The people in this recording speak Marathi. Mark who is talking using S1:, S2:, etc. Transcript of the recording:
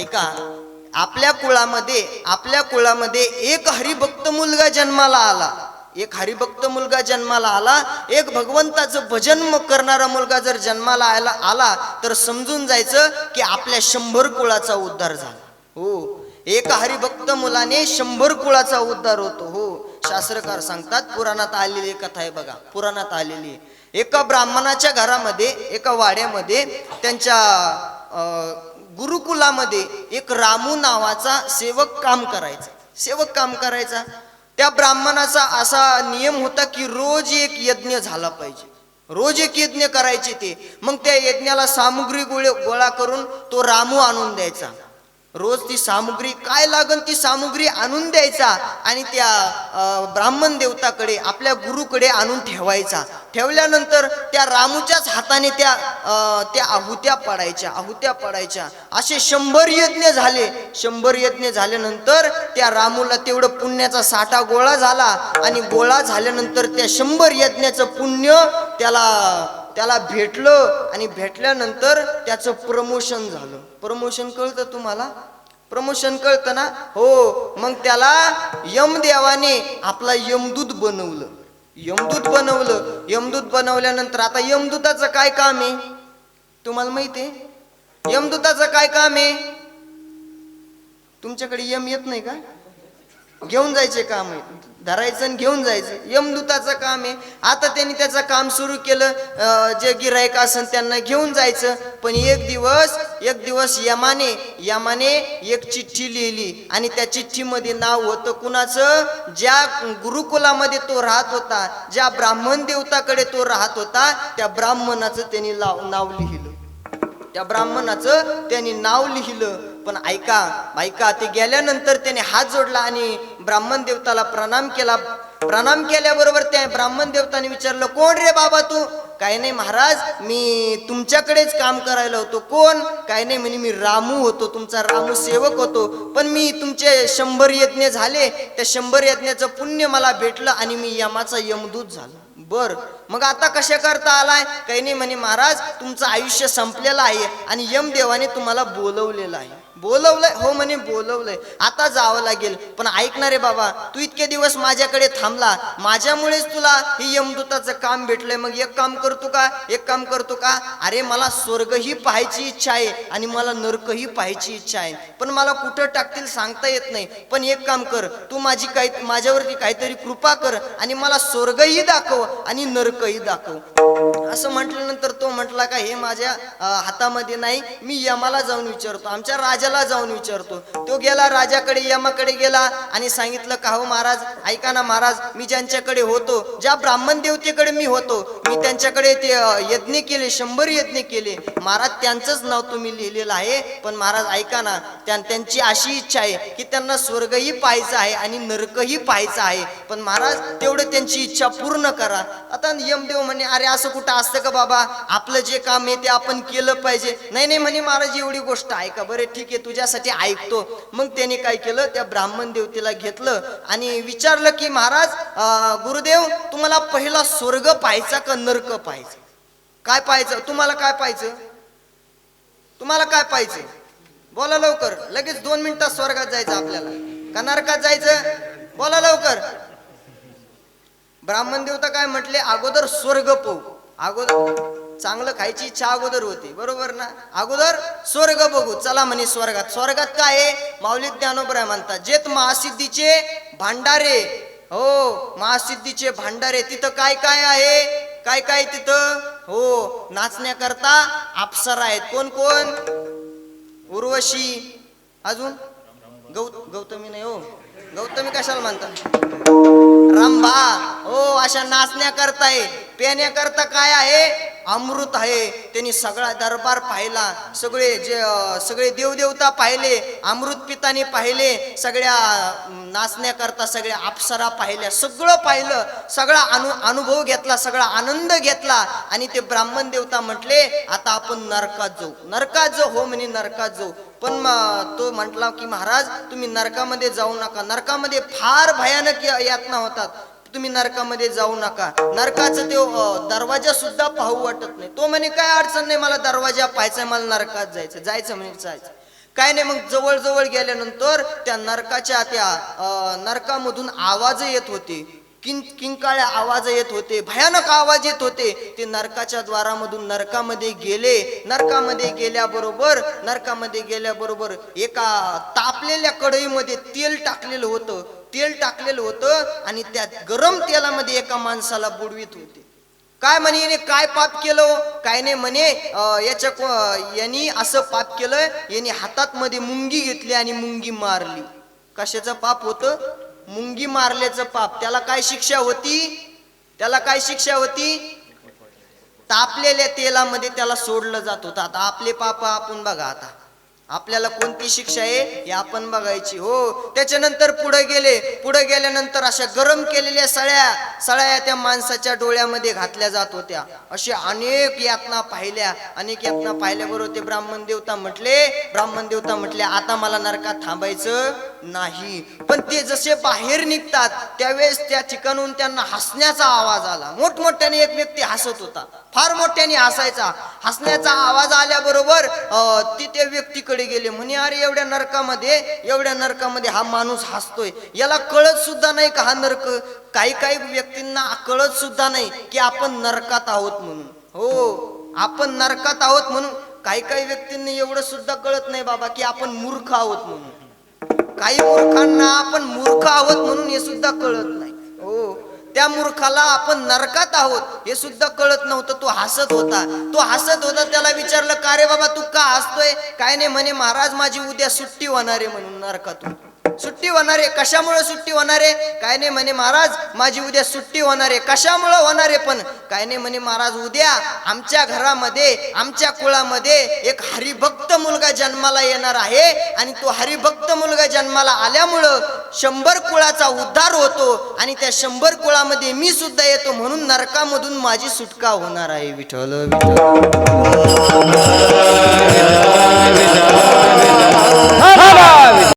S1: ऐका आपल्या कुळामध्ये आपल्या कुळामध्ये एक हरिभक्त मुलगा जन्माला आला. एक हरिभक्त मुलगा जन्माला आला एक भगवंताचं भजन करणारा मुलगा जर जन्माला आला आला तर समजून जायचं की आपल्या शंभर कुळाचा उद्धार झाला. हो एका हरिभक्त मुलाने शंभर कुळाचा उद्धार होतो. हो शास्त्रकार सांगतात पुराणात आलेली कथा आहे बघा पुराणात आलेली आहे. एका ब्राह्मणाच्या घरामध्ये एका वाड्यामध्ये त्यांच्या गुरुकुलामध्ये एक रामू नावाचा सेवक काम करायचा. सेवक काम करायचा. त्या ब्राह्मणाचा असा नियम होता की रोज एक यज्ञ झाला पाहिजे. रोज एक यज्ञ करायचे ते. मग त्या यज्ञाला सामुग्री गोळे गोळा करून तो रामू आणून द्यायचा. रोज ती सामुग्री काय लागन ती सामुग्री आणून द्यायचा आणि त्या ब्राह्मण देवताकडे आपल्या गुरुकडे आणून ठेवायचा. ठेवल्यानंतर त्या रामूच्याच हाताने त्या त्या आहुत्या पडायच्या आहुत्या पडायच्या. असे शंभर यज्ञ झाले. शंभर यज्ञ झाल्यानंतर त्या रामूला तेवढं पुण्याचा साठा गोळा झाला आणि गोळा झाल्यानंतर त्या शंभर यज्ञाचं पुण्य त्याला त्याला भेटलं आणि भेटल्यानंतर त्याचं प्रमोशन झालं. प्रमोशन कळतं तुम्हाला? प्रमोशन कळतं ना? हो मग त्याला यमदेवाने आपला यमदूत बनवलं. यमदूत बनवलं. यमदूत बनवल्यानंतर आता यमदूताचं काय काम आहे? तुम्हाला माहिती आहे? यमदूताचं काय काम आहे? तुमच्याकडे यम येत नाही का? घेऊन जायचे काम आहे. धरायचं आणि घेऊन जायचं. यमदूताचं काम आहे. आता त्यांनी त्याचं काम सुरू केलं. जे गिरायक असन त्यांना घेऊन जायचं. पण एक दिवस एक दिवस यमाने यमाने एक चिठ्ठी लिहिली. आणि त्या चिठ्ठीमध्ये नाव होतं कुणाचं? ज्या गुरुकुलामध्ये तो राहत होता ज्या ब्राह्मण देवताकडे तो राहत होता त्या ब्राह्मणाचं त्यांनी लाव नाव लिहिलं. त्या ब्राह्मणाचं त्यांनी नाव लिहिलं. पण ऐका ऐका ते गेल्यानंतर त्याने हात जोडला आणि ब्राह्मण देवताला प्रणाम केला. प्रणाम केल्याबरोबर त्या ब्राह्मण देवताने विचारलं कोण रे बाबा तू? काय नाही महाराज मी तुमच्याकडेच काम करायला होतो. कोण? काय नाही म्हणे मी रामू होतो तुमचा रामू सेवक होतो. पण मी तुमचे शंभर यज्ञ झाले. त्या शंभर यज्ञाचं पुण्य मला भेटलं आणि मी यमाचा यमदूत झालो. बर मग आता कशा करता आलाय? काही नाही म्हणे महाराज तुमचं आयुष्य संपलेलं आहे आणि यमदेवाने तुम्हाला बोलवलेलं आहे. बोलवलंय? हो म्हणे बोलवलंय. आता जावं लागेल. पण ऐकणारे बाबा तू इतके दिवस माझ्याकडे थांबला. माझ्यामुळेच तुला हे यमदूताचं काम भेटलंय. मग एक काम करतो का? एक काम करतो का? अरे मला स्वर्गही पाहायची इच्छा आहे आणि मला नरकही पाहायची इच्छा आहे. पण मला कुठं टाकतील सांगता येत नाही. पण एक काम कर तू माझी काही माझ्यावरती काहीतरी कृपा कर आणि मला स्वर्गही दाखव आणि नरकही दाखव. असं म्हटल्यानंतर तो म्हटला का हे माझ्या हातामध्ये नाही मी यमाला जाऊन विचारतो आमच्या राजाला जाऊन विचारतो. तो गेला राजाकडे यमाकडे गेला आणि सांगितलं का हो महाराज ऐका ना महाराज मी ज्यांच्याकडे होतो ज्या ब्राह्मण देवतेकडे मी होतो मी त्यांच्याकडे ते यज्ञ केले शंभर यज्ञ केले. महाराज त्यांचंच नाव तुम्ही लिहिलेलं आहे पण महाराज ऐका ना त्यां- त्यांची अशी इच्छा आहे की त्यांना स्वर्गही पाहायचं आहे आणि नरकही पाहायचं आहे. पण महाराज तेवढं त्यांची इच्छा पूर्ण करा. आता यमदेव म्हणे अरे असं कुठं असतं का बाबा? आपलं जे काम आहे ते आपण केलं पाहिजे. नाही नाही म्हणे महाराज एवढी गोष्ट ऐका बरे ठीक आहे तुझ्यासाठी ऐकतो. मग त्याने काय केलं? त्या ब्राह्मण देवतेला घेतलं आणि विचारलं की महाराज गुरुदेव तुम्हाला पहिला स्वर्ग पाहायचा का नरक पाहायचा? काय पाहायचं? तुम्हाला काय पाहायचं? तुम्हाला काय पाहिजे बोला लवकर. लगेच दोन मिनिटात स्वर्गात जायचं आपल्याला. का नरकात जायचं? बोला लवकर. ब्राह्मण देवता काय म्हटले? अगोदर स्वर्ग पाहू. अगोदर चांगलं खायची इच्छा अगोदर होती बरोबर ना? अगोदर स्वर्ग बघू चला म्हणे स्वर्गात. स्वर्गात काय आहे? माऊली ज्ञानोबराय म्हणतात जेत महासिद्धीचे भांडारे. हो महासिद्धीचे भांडारे. तिथं काय काय आहे? काय काय तिथं? हो नाचण्याकरता अप्सरा आहेत. कोण कोण? उर्वशी. अजून? गौ गौतमी नाही हो. गौतमी कशाला म्हणतात? रामभा हो अशा नाचण्या करताय पेण्याकरता काय आहे? अमृत आहे. त्यांनी सगळा दरबार पाहिला. सगळे जे सगळे देवदेवता पाहिले अमृत पिताने पाहिले सगळ्या नाचण्याकरता सगळ्या अप्सरा पाहिल्या सगळं पाहिलं सगळा अनु अनुभव घेतला सगळा आनंद घेतला आणि ते ब्राह्मण देवता म्हटले आता आपण नरकात जाऊ. नरकात जाऊ? हो म्हणे नरकात जाऊ. पण तो म्हटला की महाराज तुम्ही नरकामध्ये जाऊ नका. नरकामध्ये फार भयानक यातना होतात. तुम्ही नरकामध्ये जाऊ नका. नरकाचं तो दरवाजा सुद्धा पाहू वाटत नाही. तो म्हणे काय अडचण नाही मला दरवाजा पाहायचा मला नरकात जायचं जायचं म्हणे जायचं. काय नाही मग जवळ जवळ गेल्यानंतर त्या नरकाच्या त्या नरकामधून आवाज येत होते. किं किंकाळ्या आवाज येत होते भयानक आवाज येत होते. ते नरकाच्या द्वारामधून नरकामध्ये गेले. नरकामध्ये गेल्याबरोबर नरकामध्ये गेल्याबरोबर एका तापलेल्या कढईमध्ये तेल टाकलेलं होतं. तेल टाकलेलं होतं आणि त्या गरम तेलामध्ये एका माणसाला बुडवीत होते. काय म्हणे याने काय पाप केलं? काय नाही म्हणे याच्या यांनी असं पाप केलं यांनी हातात मध्ये मुंगी घेतली आणि मुंगी मारली. कशाचं पाप होतं? मुंगी मारल्याचं पाप. त्याला काय शिक्षा होती? त्याला काय शिक्षा होती? तापलेल्या तेलामध्ये त्याला सोडलं जात होतं. आता आपले पाप आपण बघा आता. आपल्याला कोणती शिक्षा आहे हे आपण बघायची हो. त्याच्यानंतर पुढे गेले. पुढे गेल्यानंतर अशा गरम केलेल्या सळ्या सळ्या त्या माणसाच्या डोळ्यामध्ये घातल्या जात होत्या. अशा अनेक यातना पाहिल्या. अनेक यातना पाहिल्याबरोबर ते ब्राह्मण देवता म्हटले ब्राह्मण देवता म्हटले आता मला नरकात थांबायचं नाही. पण ते जसे बाहेर निघतात त्यावेळेस त्या ठिकाणून त्यांना हसण्याचा आवाज आला. मोठमोठ्याने एक व्यक्ती हसत होता. फार मोठ्याने हसायचा. हसण्याचा आवाज आल्याबरोबर अं, ती त्या व्यक्तीकडे गेले. म्हणे अरे एवढ्या नरकामध्ये एवढ्या नरकामध्ये हा माणूस हसतोय. याला कळत सुद्धा नाही का हा नरक? काही काही व्यक्तींना कळत सुद्धा नाही की आपण नरकात आहोत म्हणून. हो आपण नरकात आहोत म्हणून. काही काही व्यक्तींना एवढं सुद्धा कळत नाही बाबा की आपण मूर्ख आहोत म्हणून. काही मूर्खांना आपण मूर्ख आहोत म्हणून हे सुद्धा कळत नाही. त्या मूर्खाला आपण नरकात आहोत हे सुद्धा कळत नव्हतं तो हसत होता. तो हसत होता त्याला विचारलं का रे बाबा तू का हसतोय? काय नाही म्हणे महाराज माझी उद्या सुट्टी होणार आहे म्हणून नरकातून. सुट्टी होणार आहे कशामुळे सुट्टी होणार? आहे काय नाही म्हणे महाराज माझी उद्या सुट्टी होणार. आहे कशामुळे होणार आहे पण? काय नाही म्हणे महाराज उद्या आमच्या घरामध्ये आमच्या कुळामध्ये एक हरिभक्त मुलगा जन्माला येणार आहे आणि तो हरिभक्त मुलगा जन्माला आल्यामुळं शंभर कुळाचा उद्धार होतो आणि त्या शंभर कुळामध्ये मी सुद्धा येतो म्हणून नरकामधून माझी सुटका होणार आहे. विठ्ठल विठ्ठल.